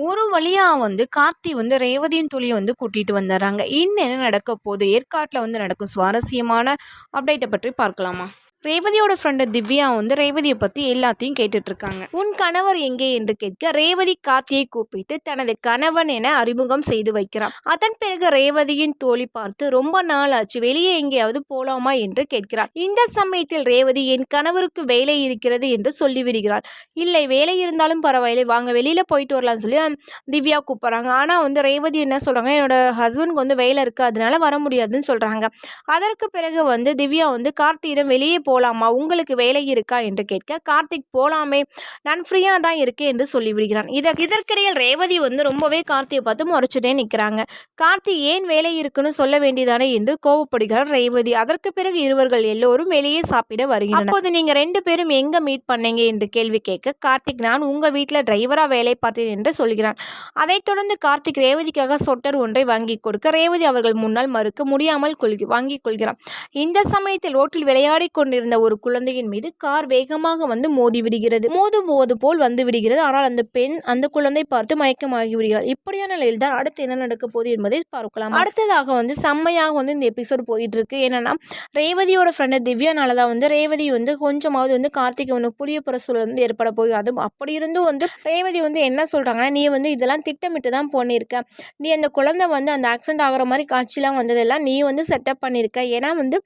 ஒரு வழியாக வந்து கார்த்தி வந்து ரேவதியின் துளியை வந்து கூட்டிகிட்டு வந்துடுறாங்க. இன்னும் என்ன நடக்க போகுது? ஏற்காட்டில் வந்து நடக்கும் சுவாரஸ்யமான அப்டேட்டை பற்றி பார்க்கலாமா? ரேவதியோட ஃப்ரெண்டு திவ்யா வந்து ரேவதியை பற்றி எல்லாத்தையும் கேட்டுட்டு இருக்காங்க உன் கணவர் எங்கே? என்று கேட்க ரேவதி கார்த்தியை கூப்பிட்டு தனது கணவன் என அறிமுகம் செய்து வைக்கிறான் அதன் பிறகு ரேவதியின் தோழி பார்த்து ரொம்ப நாள் ஆச்சு வெளியே எங்கேயாவது போலாமா? என்று கேட்கிறார். இந்த சமயத்தில் ரேவதி என் கணவருக்கு வேலை இருக்கிறது என்று சொல்லிவிடுகிறாள். இல்லை வேலை இருந்தாலும் பரவாயில்லை வாங்க வெளியில் போயிட்டு வரலாம்னு சொல்லி திவ்யா கூப்பிட்றாங்க. ஆனால் வந்து ரேவதி என்ன சொல்கிறாங்க என்னோட ஹஸ்பண்ட்க்கு வந்து வேலை இருக்குது அதனால வர முடியாதுன்னு சொல்கிறாங்க அதற்கு பிறகு வந்து திவ்யா வந்து கார்த்தியிடம் வெளியே போகலாமா உங்களுக்கு வேலை இருக்கா என்று கேட்க கார்த்திக் போகலாமே நான் ஃப்ரீயாக தான் இருக்கேன் என்று சொல்லிவிடுகிறான். இதை இதற்கிடையில் ரேவதி வந்து ரொம்பவே கார்த்தியை பார்த்து முறைச்சிட்டே நிற்கிறாங்க கார்த்தி ஏன் வேலை இருக்குன்னு சொல்ல வேண்டியதானே? என்று கோவப்படுகிறார் ரேவதி. அதற்கு பிறகு இருவர்கள் எல்லோரும் வெளியே சாப்பிட வருகிறார் அப்போது நீங்கள் ரெண்டு பேரும் எங்கே மீட் பண்ணீங்க? என்று கேள்வி கேட்க கார்த்திக் நான் உங்கள் வீட்டில் டிரைவராக வேலை பார்த்தேன் என்று சொல்கிறான். அதைத் தொடர்ந்து கார்த்திக் ரேவதிக்காக சொட்டர் ஒன்றை வாங்கி கொடுக்க ரேவதி அவர்கள் முன்னால் மறுக்க முடியாமல் கொள்கி வாங்கிக் கொள்கிறான். இந்த சமயத்தில் ரோட்டில் விளையாடிக் கொண்டிருந்த ஒரு குழந்தையின் மீது கார் வேகமாக வந்து மோதி விடுகிறது. மோதும் போது போல் வந்து விடுகிறது. ஆனால் அந்த பெண் அந்த குழந்தை பார்த்து மயக்கமாகி விடுகிறார் இப்படியான நிலையில் தான் அடுத்து என்ன நடக்க போகுது என்பதை பார்க்கலாம். அடுத்ததாக வந்து செம்மையாக வந்து இந்த எபிசோட் போயிட்டு இருக்கு என்னன்னா ரேவதியோட ஃப்ரெண்டு திவ்யானால தான் வந்து ரேவதி வந்து கொஞ்சமாவது வந்து கார்த்திகை வந்து புரிய போகிற சூழல் வந்து ஏற்பட போகுது. அது அப்படி இருந்தும் வந்து ரேவதி வந்து என்ன சொல்கிறாங்கன்னா நீ வந்து இதெல்லாம் திட்டமிட்டு தான் பண்ணியிருக்க. நீ அந்த குழந்தை வந்து அந்த ஆக்சிடென்ட் ஆகிற மாதிரி காட்சிலாம் வந்ததெல்லாம் நீ வந்து செட்டப் பண்ணியிருக்க. ஏன்னா வந்து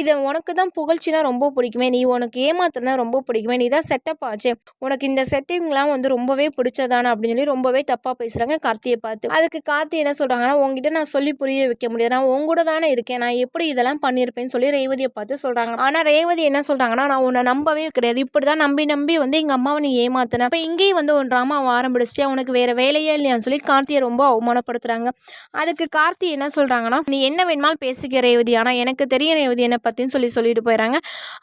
இது உனக்கு தான் புகழ்ச்சினா ரொம்ப ரொம்ப பிடிக்குமே நீ உனக்கு ஏமாத்தினா ரொம்ப பிடிக்குமே நீ தான் செட்டப் ஆச்சு. உனக்கு இந்த செட்டிங்லாம் வந்து ரொம்பவே பிடிச்சதானா அப்படின்னு சொல்லி ரொம்பவே தப்பாக பேசுகிறாங்க கார்த்தியை பார்த்து. அதுக்கு கார்த்தி என்ன சொல்கிறாங்கன்னா உங்ககிட்ட நான் சொல்லி புரிய வைக்க முடியாது. நான் உங்கூட தானே இருக்கேன். நான் எப்படி இதெல்லாம் பண்ணியிருப்பேன்னு சொல்லி ரேவதியை பார்த்து சொல்கிறாங்க ஆனால் ரேவதி என்ன சொல்கிறாங்கன்னா நான் உன்னை நம்பவே கிடையாது. இப்படி தான் நம்பி நம்பி வந்து எங்கள் அம்மாவை நீ ஏமாத்தின. இப்போ இங்கேயும் வந்து உன் ட்ராமா ஆரம்பிச்சிட்டியா? உனக்கு வேறு வேலையே இல்லையான்னு சொல்லி கார்த்தியை ரொம்ப அவமானப்படுத்துகிறாங்க அதுக்கு கார்த்தி என்ன சொல்கிறாங்கன்னா நீ என்ன வேணுமாலும் பேசிக்க ரேவதி. ஆனால் எனக்கு தெரியும் ரேவதி என்னை பற்றின்னு சொல்லி சொல்லிட்டு போயிடறாங்க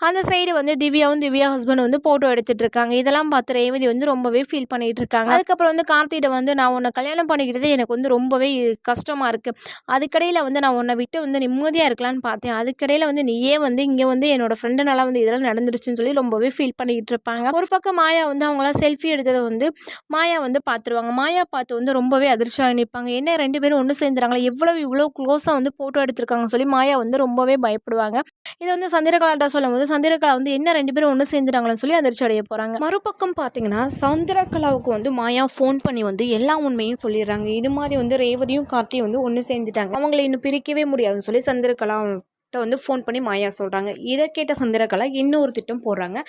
அந்த சைடு வந்து திவ்யாவும் திவ்யா ஹஸ்பண்ட் வந்து ஃபோட்டோ எடுத்துட்டு இருக்காங்க இதெல்லாம் பார்த்து ரேவதி வந்து ரொம்பவே ஃபீல் பண்ணிட்டு இருக்காங்க அதுக்கப்புறம் வந்து கார்த்திகிட்ட வந்து நான் உன்னை கல்யாணம் பண்ணிக்கிறது எனக்கு வந்து ரொம்பவே கஷ்டமாக இருக்குது அதுக்கடையில் வந்து நான் உன்னை விட்டு வந்து நிம்மதியாக இருக்கலாம்னு பார்த்தேன். அதுக்கடையில் வந்து நீயே வந்து இங்கே வந்து என்னோட ஃப்ரெண்டுனால வந்து இதெல்லாம் நடந்துருச்சுன்னு சொல்லி ரொம்பவே ஃபீல் பண்ணிக்கிட்டு இருப்பாங்க ஒரு பக்கம் மாயா வந்து அவங்களாம் செல்ஃபி எடுத்ததை வந்து மாயா வந்து பார்த்துருவாங்க. மாயா பார்த்து வந்து ரொம்பவே அதிர்ச்சியாக நிற்பாங்க என்ன ரெண்டு பேரும் ஒன்று சேர்ந்துறாங்களா? எவ்வளோ இவ்வளோ க்ளோஸாக வந்து ஃபோட்டோ எடுத்திருக்காங்கன்னு சொல்லி மாயா வந்து ரொம்பவே பயப்படுவாங்க. இதை வந்து சந்திரகலாட்ட சொல்லும் போது சந்திரகலா வந்து என்ன ரெண்டு பேரும் ஒன்று சேர்ந்துட்டாங்கன்னு சொல்லி அதிர்ச்சி அடைய போகிறாங்க மறுபக்கம் பார்த்தீங்கன்னா சந்திரகலாவுக்கு வந்து மாயா ஃபோன் பண்ணி வந்து எல்லா உண்மையும் சொல்லிடுறாங்க. இது மாதிரி வந்து ரேவதியும் கார்த்தியும் வந்து ஒன்று சேர்ந்துட்டாங்க. அவங்கள இன்னும் பிரிக்கவே முடியாதுன்னு சொல்லி சந்திரகலா வந்து ஃபோன் பண்ணி மாயா சொல்கிறாங்க இதை கேட்ட சந்திரகலா இன்னொரு திட்டம் போடுறாங்க.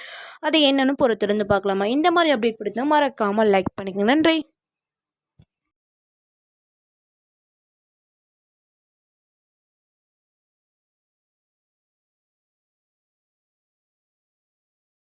அது என்னன்னு பொறுத்திருந்து பார்க்கலாமா? இந்த மாதிரி அப்டேட் பிடித்தா மறக்காமல் லைக் பண்ணிக்கங்க நன்றி.